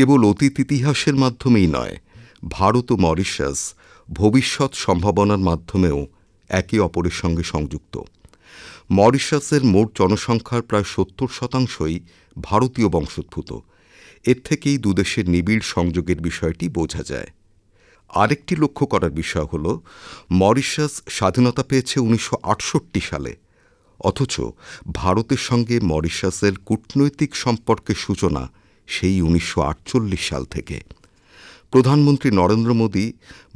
কেবল অতীত ইতিহাসের মাধ্যমেই নয়, ভারত ও মরিশাস ভবিষ্যৎ সম্ভাবনার মাধ্যমেও একে অপরের সঙ্গে সংযুক্ত। মরিশাসের মোট জনসংখ্যার প্রায় সত্তর শতাংশই ভারতীয় বংশোদ্ভূত। এর থেকেই দুদেশের নিবিড় সংযোগের বিষয়টি বোঝা যায়। আরেকটি লক্ষ্য করার বিষয় হল, মরিশাস স্বাধীনতা পেয়েছে উনিশশো আটষট্টি সালে, অথচ ভারতের সঙ্গে মরিশাসের কূটনৈতিক সম্পর্কের সূচনা সেই উনিশশো আটচল্লিশ সাল থেকে। প্রধানমন্ত্রী নরেন্দ্র মোদী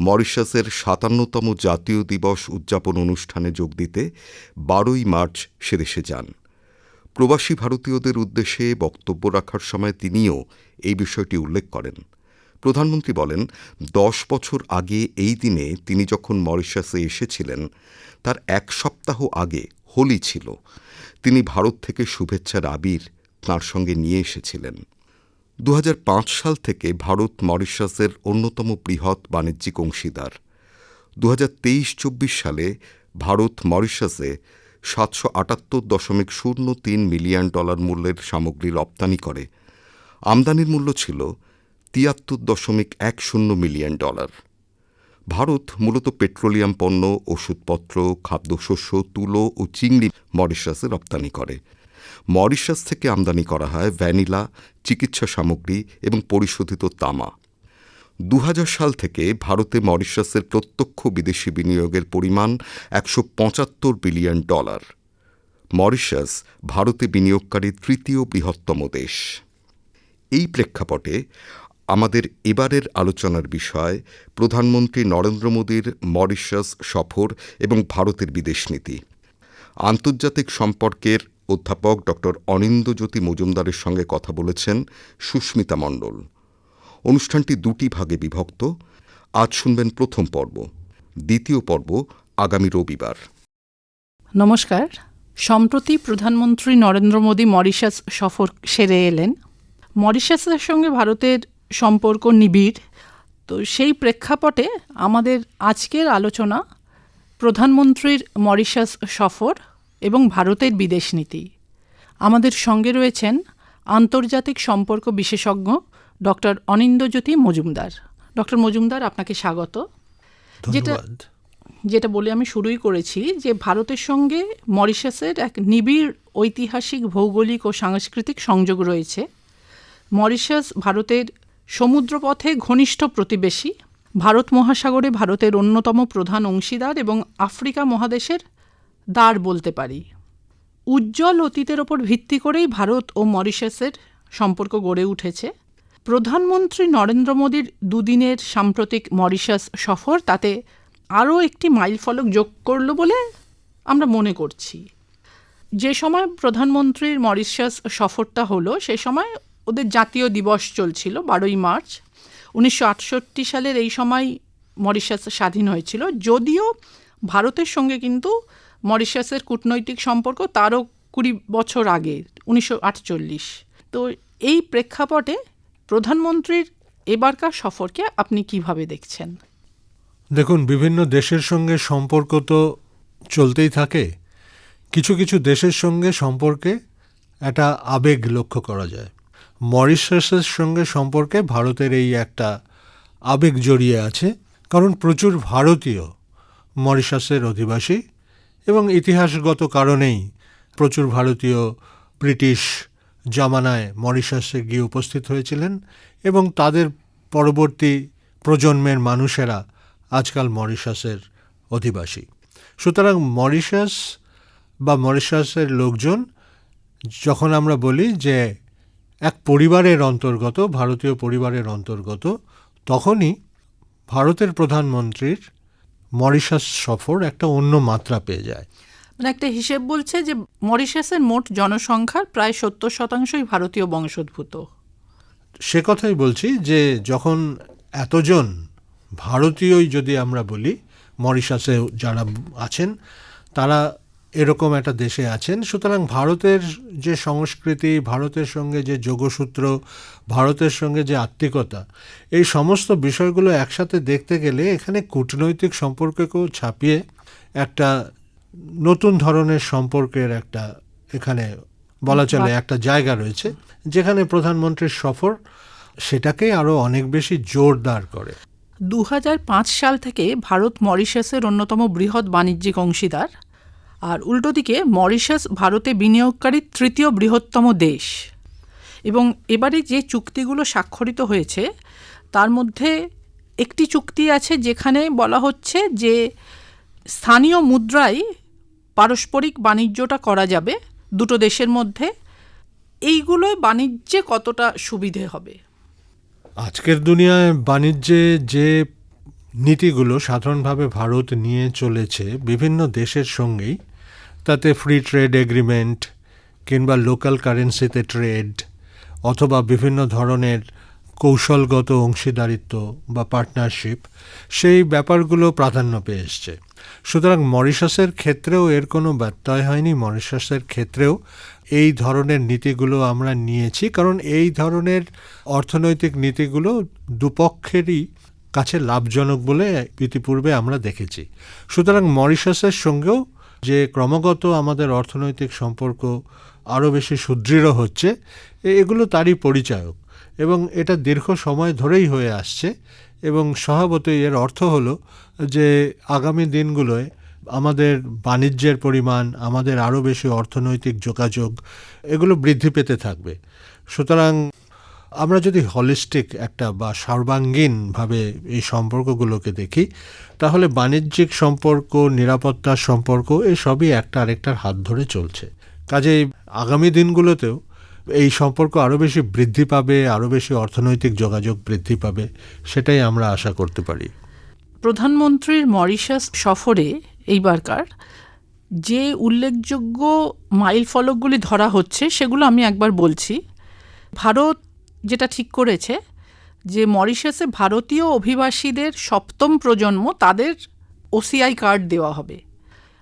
মরিশাসের সাতান্নতম জাতীয় দিবস উদযাপন অনুষ্ঠানে যোগ দিতে বারোই মার্চ সেদেশে যান। প্রবাসী ভারতীয়দের উদ্দেশ্যে বক্তব্য রাখার সময় তিনিও এই বিষয়টি উল্লেখ করেন। প্রধানমন্ত্রী বলেন, দশ বছর আগে এই দিনে তিনি যখন মরিশাসে এসেছিলেন, তার এক সপ্তাহ আগে হোলি ছিল। তিনি ভারত থেকে শুভেচ্ছার আবির তাঁর সঙ্গে নিয়ে এসেছিলেন। দু হাজার পাঁচ সাল থেকে ভারত মরিশাসের অন্যতম বৃহৎ বাণিজ্যিক অংশীদার। দু হাজার সালে ভারত মরিশাসে সাতশো আটাত্তর দশমিক শূন্য তিন মিলিয়ন ডলার মূল্যের সামগ্রী রপ্তানি করে। আমদানির মূল্য ছিল তিয়াত্তর দশমিক এক শূন্য মিলিয়ন ডলার। ভারত মূলত পেট্রোলিয়াম পণ্য, ওষুধপত্র, খাদ্যশস্য, তুলো ও চিংড়ি মরিশাসে রপ্তানি করে। মরিশাস থেকে আমদানি করা হয় ভ্যানিলা, চিকিৎসা সামগ্রী এবং পরিশোধিত তামা। দু হাজার সাল থেকে ভারতে মরিশাসের প্রত্যক্ষ বিদেশি বিনিয়োগের পরিমাণ একশো পঁচাত্তর বিলিয়ন ডলার। মরিশাস ভারতে বিনিয়োগকারী তৃতীয় বৃহত্তম দেশ। এই প্রেক্ষাপটে আমাদের এবারের আলোচনার বিষয় প্রধানমন্ত্রী নরেন্দ্র মোদীর মরিশাস সফর এবং ভারতের বিদেশ নীতি। আন্তর্জাতিক সম্পর্কের অধ্যাপক ড. অনিন্দ্যজ্যোতি মজুমদারের সঙ্গে কথা বলেছেন সুস্মিতা মণ্ডল। অনুষ্ঠানটি দুটি ভাগে বিভক্ত। আজ শুনবেন প্রথম পর্ব। দ্বিতীয় পর্ব আগামী রবিবার। নমস্কার। সম্প্রতি প্রধানমন্ত্রী নরেন্দ্র মোদী মরিশাস সফর সেরে এলেন। মরিশাসের সঙ্গে ভারতের সম্পর্ক নিবিড়। তো সেই প্রেক্ষাপটে আমাদের আজকের আলোচনা প্রধানমন্ত্রীর মরিশাস সফর। এবং ভারতের বিদেশ নীতি। আমাদের সঙ্গে রয়েছেন আন্তর্জাতিক সম্পর্ক বিশেষজ্ঞ ডক্টর অনিন্দ্যজ্যোতি মজুমদার। ডক্টর মজুমদার আপনাকে স্বাগত। যেটা যেটা বলে আমি শুরুই করেছি যে ভারতের সঙ্গে মরিশাসের এক নিবিড় ঐতিহাসিক ভৌগোলিক ও সাংস্কৃতিক সংযোগ রয়েছে। মরিশাস ভারতের সমুদ্রপথে ঘনিষ্ঠ প্রতিবেশী। ভারত মহাসাগরে ভারতের অন্যতম প্রধান অংশীদার এবং আফ্রিকা মহাদেশের দ্বার বলতে পারি। উজ্জ্বল অতীতের ওপর ভিত্তি করেই ভারত ও মরিশাসের সম্পর্ক গড়ে উঠেছে। প্রধানমন্ত্রী নরেন্দ্র মোদীর দুদিনের সাম্প্রতিক মরিশাস সফর তাতে আরও একটি মাইলফলক যোগ করল বলে আমরা মনে করছি। যে সময় প্রধানমন্ত্রীর মরিশাস সফরটা হলো, সে সময় ওদের জাতীয় দিবস চলছিল, বারোই মার্চ। উনিশশো আটষট্টি সালের এই সময় মরিশাস স্বাধীন হয়েছিল। যদিও ভারতের সঙ্গে কিন্তু মরিশাসের কূটনৈতিক সম্পর্ক তারও কুড়ি বছর আগে, উনিশশো আটচল্লিশ। তো এই প্রেক্ষাপটে প্রধানমন্ত্রীর এবারকার সফরকে আপনি কীভাবে দেখছেন? দেখুন, বিভিন্ন দেশের সঙ্গে সম্পর্ক তো চলতেই থাকে। কিছু কিছু দেশের সঙ্গে সম্পর্কে একটা আবেগ লক্ষ্য করা যায়। মরিশাসের সঙ্গে সম্পর্কে ভারতের এই একটা আবেগ জড়িয়ে আছে, কারণ প্রচুর ভারতীয় মরিশাসের অধিবাসী এবং ইতিহাসগত কারণেই প্রচুর ভারতীয় ব্রিটিশ জামানায় মরিশাসে গিয়ে উপস্থিত হয়েছিলেন এবং তাদের পরবর্তী প্রজন্মের মানুষেরা আজকাল মরিশাসের অধিবাসী। সুতরাং মরিশাস বা মরিশাসের লোকজন, যখন আমরা বলি যে এক পরিবারের অন্তর্গত, ভারতীয় পরিবারের অন্তর্গত, তখনই ভারতের প্রধানমন্ত্রীর মরিশাস সফর একটা অন্য মাত্রা পেয়ে যায়। মানে একটা হিসেব বলছে যে মরিশাসের মোট জনসংখ্যার প্রায় সত্তর শতাংশই ভারতীয় বংশোদ্ভূত। সে কথাই বলছি যে যখন এতজন ভারতীয়ই যদি আমরা বলি মরিশাসে যারা আছেন তারা এরকম একটা দেশে আছেন। সুতরাং ভারতের যে সংস্কৃতি ভারতের সঙ্গে যে যোগসূত্র ভারতের সঙ্গে যে আত্মিকতা এই সমস্ত বিষয়গুলো একসাথে দেখতে গেলে এখানে কূটনৈতিক সম্পর্ককেও ছাপিয়ে একটা নতুন ধরনের সম্পর্কের একটা এখানে বলা চলে একটা জায়গা রয়েছে যেখানে প্রধানমন্ত্রীর সফর সেটাকেই আরও অনেক বেশি জোরদার করে। দু হাজার পাঁচ সাল থেকে ভারত মরিশাসের অন্যতম বৃহৎ বাণিজ্যিক অংশীদার। আর উল্টো দিকে মরিশাস ভারতে বিনিয়োগকারী তৃতীয় বৃহত্তম দেশ। এবং এবারে যে চুক্তিগুলো স্বাক্ষরিত হয়েছে, তার মধ্যে একটি চুক্তি আছে যেখানে বলা হচ্ছে যে স্থানীয় মুদ্রায় পারস্পরিক বাণিজ্যটা করা যাবে দুটো দেশের মধ্যে। এইগুলোয় বাণিজ্যে কতটা সুবিধে হবে? আজকের দুনিয়ায় বাণিজ্যে যে নীতিগুলো সাধারণভাবে ভারত নিয়ে চলেছে বিভিন্ন দেশের সঙ্গেই তাতে ফ্রি ট্রেড এগ্রিমেন্ট কিংবা লোকাল কারেন্সিতে ট্রেড অথবা বিভিন্ন ধরনের কৌশলগত অংশীদারিত্ব বা পার্টনারশিপ সেই ব্যাপারগুলো প্রাধান্য পেয়ে এসছে। সুতরাং মরিশাসের ক্ষেত্রেও এর কোনো ব্যত্যয় হয়নি। মরিশাসের ক্ষেত্রেও এই ধরনের নীতিগুলো আমরা নিয়েছি, কারণ এই ধরনের অর্থনৈতিক নীতিগুলো দুপক্ষেরই কাছে লাভজনক বলে ইতিপূর্বে আমরা দেখেছি। সুতরাং মরিশাসের সঙ্গেও যে ক্রমাগত আমাদের অর্থনৈতিক সম্পর্ক আরও বেশি সুদৃঢ় হচ্ছে এগুলো তারই পরিচায়ক এবং এটা দীর্ঘ সময় ধরেই হয়ে আসছে এবং স্বভাবতই এর অর্থ হলো যে আগামী দিনগুলোয় আমাদের বাণিজ্যের পরিমাণ, আমাদের আরও বেশি অর্থনৈতিক যোগাযোগ, এগুলো বৃদ্ধি পেতে থাকবে। সুতরাং আমরা যদি হলিস্টিক একটা বা সর্বাঙ্গীনভাবে এই সম্পর্কগুলোকে দেখি, তাহলে বাণিজ্যিক সম্পর্ক, নিরাপত্তার সম্পর্ক এসবই একটা আরেকটার হাত ধরে চলছে। কাজেই আগামী দিনগুলোতেও এই সম্পর্ক আরও বেশি বৃদ্ধি পাবে আরও বেশি অর্থনৈতিক যোগাযোগ বৃদ্ধি পাবে, সেটাই আমরা আশা করতে পারি। প্রধানমন্ত্রীর মরিশাস সফরে এইবারকার যে উল্লেখযোগ্য মাইল ফলকগুলি ধরা হচ্ছে, সেগুলো আমি একবার বলছি। ভারত যেটা ঠিক করেছে, যে মরিশাসে ভারতীয় অভিবাসীদের সপ্তম প্রজন্ম তাদের ওসিআই কার্ড দেওয়া হবে।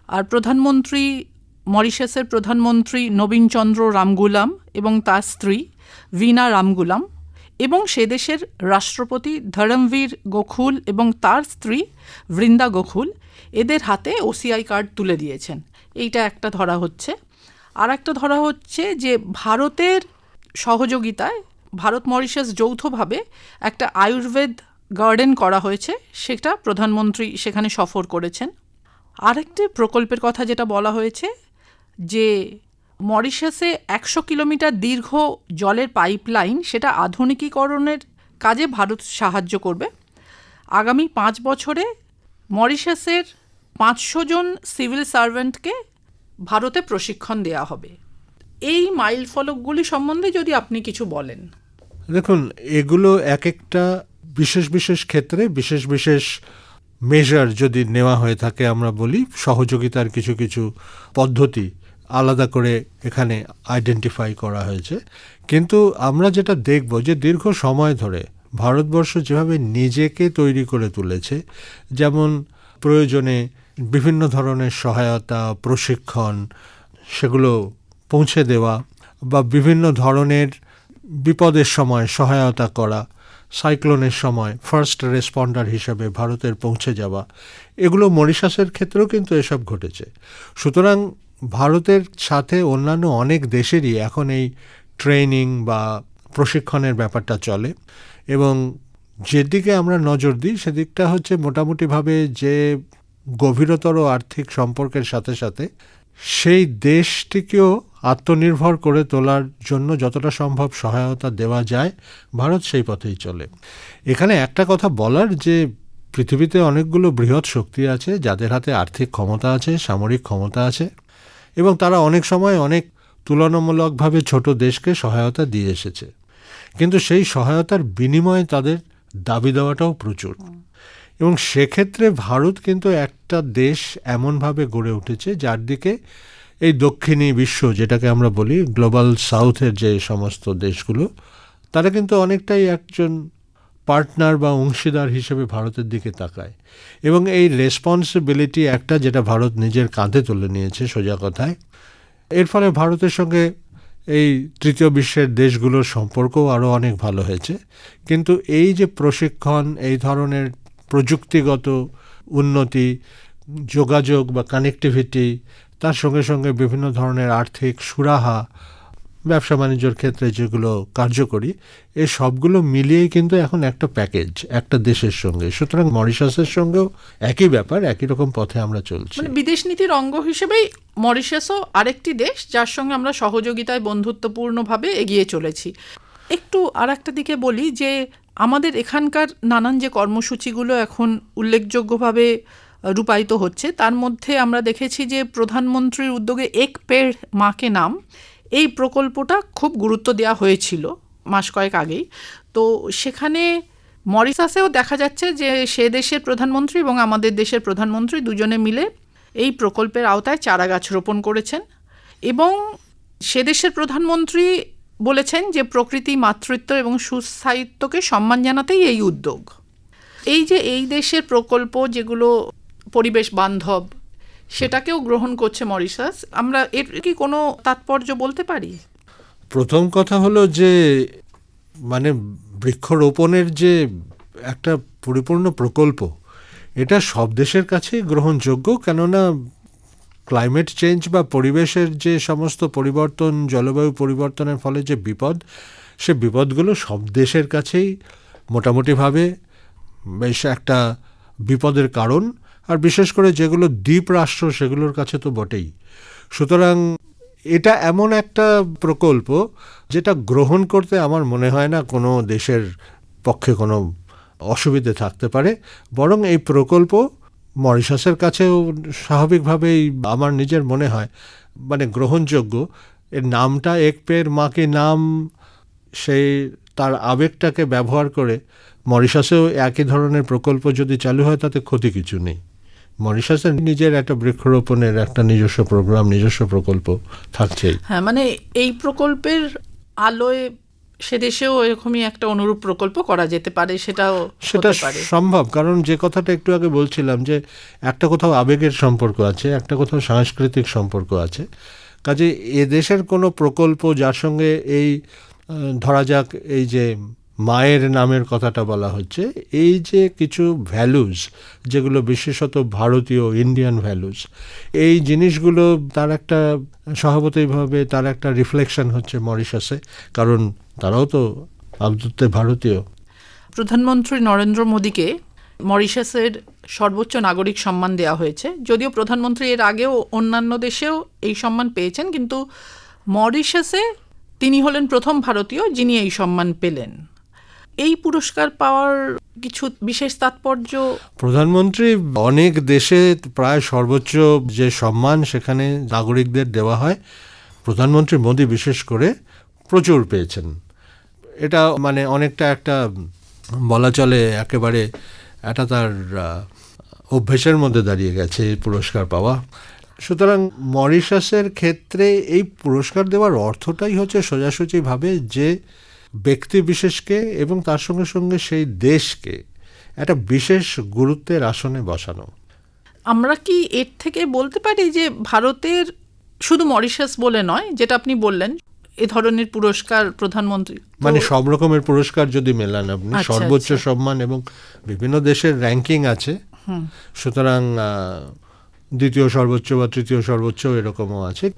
আর প্রধানমন্ত্রী, মরিশাসের প্রধানমন্ত্রী নবীনচন্দ্র রামগুলাম এবং তার স্ত্রী ভিনা রামগুলাম এবং সে দেশের রাষ্ট্রপতি ধরমবীর গোখুল এবং তার স্ত্রী বৃন্দা গোখুল এদের হাতে ওসিআই কার্ড তুলে দিয়েছেন। এইটা একটা ধরা হচ্ছে। আর একটা ধরা হচ্ছে যে ভারতের সহযোগিতায় ভারত মরিশাস যৌথভাবে একটা আয়ুর্বেদ গার্ডেন করা হয়েছে, সেটা প্রধানমন্ত্রী সেখানে সফর করেছেন। আরেকটি প্রকল্পের কথা যেটা বলা হয়েছে, যে মরিশাসে একশো কিলোমিটার দীর্ঘ জলের পাইপলাইন, সেটা আধুনিকীকরণের কাজে ভারত সাহায্য করবে। আগামী পাঁচ বছরে মরিশাসের পাঁচশো জন সিভিল সার্ভেন্টকে ভারতে প্রশিক্ষণ দেওয়া হবে। এই মাইল ফলকগুলি সম্বন্ধে যদি আপনি কিছু বলেন। দেখুন, এগুলো এক একটা বিশেষ বিশেষ ক্ষেত্রে বিশেষ বিশেষ মেজার যদি নেওয়া হয়ে থাকে, আমরা বলি সহযোগিতার কিছু কিছু পদ্ধতি আলাদা করে এখানে আইডেন্টিফাই করা হয়েছে। কিন্তু আমরা যেটা দেখব যে দীর্ঘ সময় ধরে ভারতবর্ষ যেভাবে নিজেকে তৈরি করে তুলেছে, যেমন প্রয়োজনে বিভিন্ন ধরনের সহায়তা, প্রশিক্ষণ, সেগুলো পৌঁছে দেওয়া বা বিভিন্ন ধরনের বিপদের সময় সহায়তা করা, সাইক্লোনের সময় ফার্স্ট রেসপন্ডার হিসেবে ভারতের পৌঁছে যাওয়া, এগুলো মরিশাসের ক্ষেত্রেও কিন্তু এসব ঘটেছে। সুতরাং ভারতের সাথে অন্যান্য অনেক দেশেরই এখন এই ট্রেনিং বা প্রশিক্ষণের ব্যাপারটা চলে এবং যেদিকে আমরা নজর দিই সেদিকটা হচ্ছে মোটামুটিভাবে যে গভীরতর আর্থিক সম্পর্কের সাথে সাথে সেই দেশটিকেও আত্মনির্ভর করে তোলার জন্য যতটা সম্ভব সহায়তা দেওয়া যায়, ভারত সেই পথেই চলে। এখানে একটা কথা বলার যে, পৃথিবীতে অনেকগুলো বৃহৎ শক্তি আছে, যাদের হাতে আর্থিক ক্ষমতা আছে, সামরিক ক্ষমতা আছে, এবং তারা অনেক সময় অনেক তুলনামূলকভাবে ছোট দেশকে সহায়তা দিয়ে এসেছে। কিন্তু সেই সহায়তার বিনিময়ে তাদের দাবি দেওয়াটাও প্রচুর। এবং সেক্ষেত্রে ভারত কিন্তু একটা দেশ এমনভাবে গড়ে উঠেছে, যার দিকে এই দক্ষিণী বিশ্ব যেটাকে আমরা বলি, গ্লোবাল সাউথের যে সমস্ত দেশগুলো, তারা কিন্তু অনেকটাই একজন পার্টনার বা অংশীদার হিসেবে ভারতের দিকে তাকায়। এবং এই রেসপন্সিবিলিটি একটা যেটা ভারত নিজের কাঁধে তুলে নিয়েছে সোজা কথায়। এর ফলে ভারতের সঙ্গে এই তৃতীয় বিশ্বের দেশগুলোর সম্পর্কও আরও অনেক ভালো হয়েছে। কিন্তু এই যে প্রশিক্ষণ, এই ধরনের প্রযুক্তিগত উন্নতি, যোগাযোগ বা কানেক্টিভিটি তার সঙ্গে সঙ্গে বিভিন্ন ধরনের আর্থিক সুরাহা, ব্যবসা বাণিজ্যর ক্ষেত্রে যেগুলো কার্যকরী, এ সবগুলো মিলিয়েই কিন্তু এখন একটা প্যাকেজ, একটা দেশের সঙ্গে। সুতরাং মরিশাসের সঙ্গেও একই ব্যাপার, একই রকম পথে আমরা চলছি। মানে বিদেশ নীতির অঙ্গ হিসেবেই মরিশাসও আরেকটি দেশ, যার সঙ্গে আমরা সহযোগিতায় বন্ধুত্বপূর্ণভাবে এগিয়ে চলেছি। একটু আর একটা দিকে বলি যে, আমাদের এখানকার নানান যে কর্মসূচিগুলো এখন উল্লেখযোগ্যভাবে রূপায়িত হচ্ছে। তার মধ্যে আমরা দেখেছি যে প্রধানমন্ত্রীর উদ্যোগে এক পেড় মাকে নাম। এই প্রকল্পটা খুব গুরুত্ব দেওয়া হয়েছিল মাস কয়েক আগেই। তো সেখানে মরিসাসেও দেখা যাচ্ছে যে সে দেশের প্রধানমন্ত্রী এবং আমাদের দেশের প্রধানমন্ত্রী দুজনে মিলে এই প্রকল্পের আওতায় চারা গাছ রোপণ করেছেন এবং সে দেশের প্রধানমন্ত্রী বলেছেন যে প্রকৃতি, মাতৃত্ব এবং সুস্থায়িত্বকে সম্মান জানাতেই এই উদ্যোগ। এই যে এই দেশের প্রকল্প যেগুলো পরিবেশ বান্ধব, সেটাকেও গ্রহণ করছে মরিশাস। আমরা এর কি কোনো তাৎপর্য বলতে পারি? প্রথম কথা হলো যে মানে বৃক্ষরোপণের যে একটা পরিপূর্ণ প্রকল্প, এটা সব দেশের কাছেই গ্রহণযোগ্য, কেননা ক্লাইমেট চেঞ্জ বা পরিবেশের যে সমস্ত পরিবর্তন, জলবায়ু পরিবর্তনের ফলে যে বিপদ, সে বিপদগুলো সব দেশের কাছেই মোটামুটিভাবে বেশ একটা বিপদের কারণ। আর বিশেষ করে যেগুলো দ্বীপ রাষ্ট্র, সেগুলোর কাছে তো বটেই। সুতরাং এটা এমন একটা প্রকল্প যেটা গ্রহণ করতে আমার মনে হয় না কোনো দেশের পক্ষে কোনো অসুবিধে থাকতে পারে। বরং এই প্রকল্প মরিশাসের কাছেও স্বাভাবিকভাবেই আমার নিজের মনে হয় মানে গ্রহণযোগ্য। এর নামটা এক পের মাকে নাম সেই তার আবেগটাকে ব্যবহার করে মরিশাসেও একই ধরনের প্রকল্প যদি চালু হয়, তাতে ক্ষতি কিছু নেই। মরিশাসের নিজের একটা বৃক্ষরোপণের একটা নিজস্ব প্রোগ্রাম নিজস্ব প্রকল্প থাকছেই। হ্যাঁ মানে এই প্রকল্পের আলোয় সে দেশেও এরকমই একটা অনুরূপ প্রকল্প করা যেতে পারে সেটাও সেটা সম্ভব কারণ যে কথাটা একটু আগে বলছিলাম যে একটা কোথাও আবেগের সম্পর্ক আছে একটা কোথাও সাংস্কৃতিক সম্পর্ক আছে। কাজে এদেশের দেশের কোনো প্রকল্প যার সঙ্গে এই ধরা যাক এই যে মায়ের নামের কথাটা বলা হচ্ছে, এই যে কিছু ভ্যালুজ যেগুলো বিশেষত ভারতীয় ইন্ডিয়ান ভ্যালুজ এই জিনিসগুলো তার একটা স্বভাবতইভাবে তার একটা রিফ্লেকশন হচ্ছে মরিশাসে কারণ তারাও তো আবদুত্তে ভারতীয়। প্রধানমন্ত্রী নরেন্দ্র মোদীকে মরিশাসের সর্বোচ্চ নাগরিক সম্মান দেওয়া হয়েছে। যদিও প্রধানমন্ত্রী এর আগেও অন্যান্য দেশেও এই সম্মান পেয়েছেন, কিন্তু মরিশাসে তিনি হলেন প্রথম ভারতীয় যিনি এই সম্মান পেলেন। এই পুরস্কার পাওয়ার কিছু বিশেষ তাৎপর্য? প্রধানমন্ত্রী, অনেক দেশে প্রায় সর্বোচ্চ যে সম্মান সেখানে নাগরিকদের দেওয়া হয়, প্রধানমন্ত্রী মোদী বিশেষ করে প্রচুর পেয়েছেন। এটা মানে অনেকটা একটা বলা চলে একেবারে এটা তার অভ্যেসের মধ্যে দাঁড়িয়ে গেছে এই পুরস্কার পাওয়া। সুতরাং মরিশাসের ক্ষেত্রে এই পুরস্কার দেওয়ার অর্থটাই হচ্ছে সোজাসুজিভাবে যে ব্যক্তি বিশেষকে এবং তার সঙ্গে সঙ্গে সেই দেশকে একটা বিশেষ গুরুত্বের আসনে বসানো। আমরা কি এর থেকে বলতে পারি যে ভারতের শুধু মরিশাস বলে নয় যেটা আপনি বললেন এ ধরনের পুরস্কার প্রধানমন্ত্রী মানে সব রকমের পুরস্কার যদি মেলান আপনি আচ্ছা, সর্বোচ্চ আচ্ছা। সম্মান এবং বিভিন্ন দেশের র্যাঙ্কিং আছে। সুতরাং দ্বিতীয় সর্বোচ্চ বা তৃতীয় সর্বোচ্চ এরকমও আছে।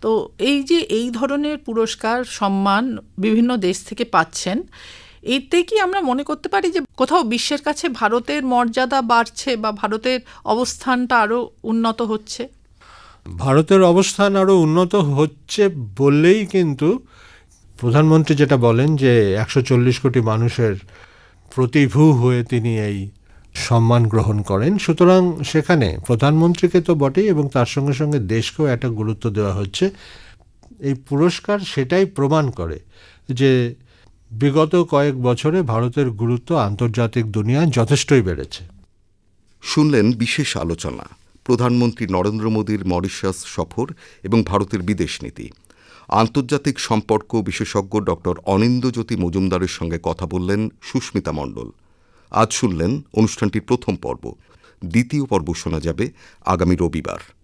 তো এই যে এই ধরনের পুরস্কার সম্মান বিভিন্ন দেশ থেকে পাচ্ছেন এতে কি আমরা মনে করতে পারি যে কোথাও বিশ্বের কাছে ভারতের মর্যাদা বাড়ছে বা ভারতের অবস্থানটা আরও উন্নত হচ্ছে? ভারতের অবস্থান আরও উন্নত হচ্ছে বললেই কিন্তু প্রধানমন্ত্রী যেটা বলেন যে একশো চল্লিশ কোটি মানুষের প্রতিভূ হয়ে তিনি এই সম্মান গ্রহণ করেন। সুতরাং সেখানে প্রধানমন্ত্রীকে তো বটেই এবং তার সঙ্গে সঙ্গে দেশকেও একটা গুরুত্ব দেওয়া হচ্ছে। এই পুরস্কার সেটাই প্রমাণ করে যে বিগত কয়েক বছরে ভারতের গুরুত্ব আন্তর্জাতিক দুনিয়ায় যথেষ্টই বেড়েছে। শুনলেন বিশেষ আলোচনা, প্রধানমন্ত্রী নরেন্দ্র মোদীর মরিশাস সফর এবং ভারতের বিদেশ নীতি। আন্তর্জাতিক সম্পর্ক বিশেষজ্ঞ ডক্টর অনিন্দ্যজ্যোতি মজুমদারের সঙ্গে কথা বললেন সুস্মিতা মণ্ডল। আজ শুনলেন অনুষ্ঠানটির প্রথম পর্ব। দ্বিতীয় পর্ব শোনা যাবে আগামী রবিবার।